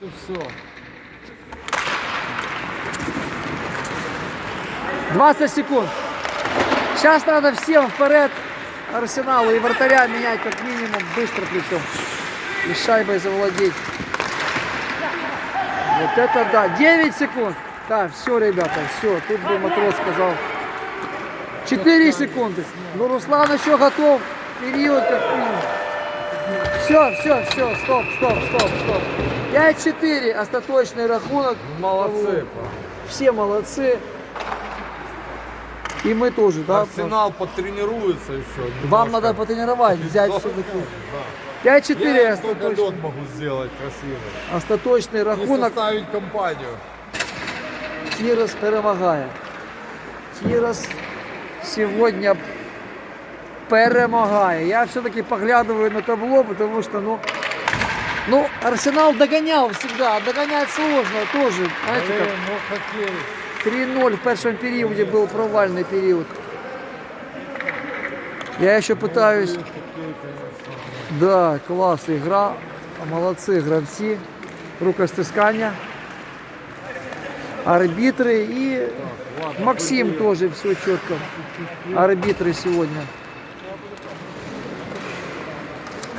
Все. 20 секунд. Сейчас надо всем вперед Арсеналу и вратаря менять как минимум быстро причем. И шайбой завладеть. Вот это да. 9 секунд. Так, все, ребята, все. Тут бы матрос сказал. 4 секунды. Ну, Руслан еще готов. Период как минимум. Все, все, все, стоп, стоп, стоп, стоп. 5-4, остаточный рахунок. Молодцы. Все молодцы. И мы тоже, да? Арсенал потренируется еще. Вам немножко. надо потренировать, взять Да, все-таки. да. 5-4 Я им только остаточный, лед могу сделать красивый. остаточний И рахунок. составить компанию. Тірос перемагає. Тірос сьогодні перемагає. Я все-таки поглядываю на табло, потому что, ну, ну, Арсенал догонял всегда, а догонять сложно тоже. Знаете, как Блин, ну хоккей. 3-0 в першому періоді був провальний період. Я еще пытаюсь. Хоккей, конечно. Да, клас, ігра. Молодці гравці. Рукостискання. Арбітри і Так, ладно. Максим тоже все четко. Арбитры сегодня.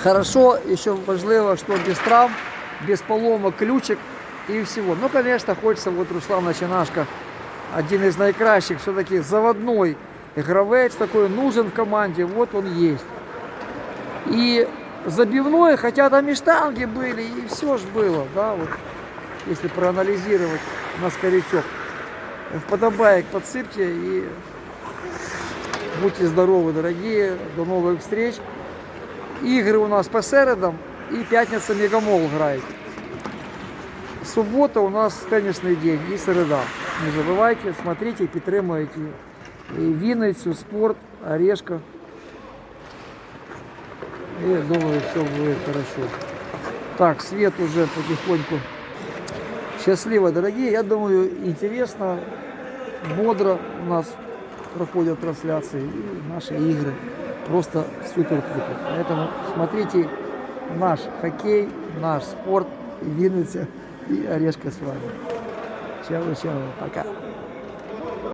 Хорошо, еще важливо, что без травм, без поломок ключик и всего. Ну, конечно, хочется, вот Руслан Начинашко, один из наикращих, все-таки заводной игровец такой, нужен в команде, вот он есть. И забивной, хотя там и штанги были, и все ж было, да, вот, если проанализировать на скорячок. Вподобаек подсыпьте и будьте здоровы, дорогие. До новых встреч. Игры у нас по середам и пятница Мегамол играет. Суббота у нас теннисный день и середа. Не забывайте, смотрите, підтримуйте и Винницу, спорт, Орешка. И думаю, все будет хорошо. Так, свет уже потихоньку Счастливо, дорогие. Я думаю, интересно, бодро у нас проходят трансляции и наши игры. Просто супер круто. Поэтому смотрите наш хоккей, наш спорт, Винница и Орешка с вами. Чао, чао, пока.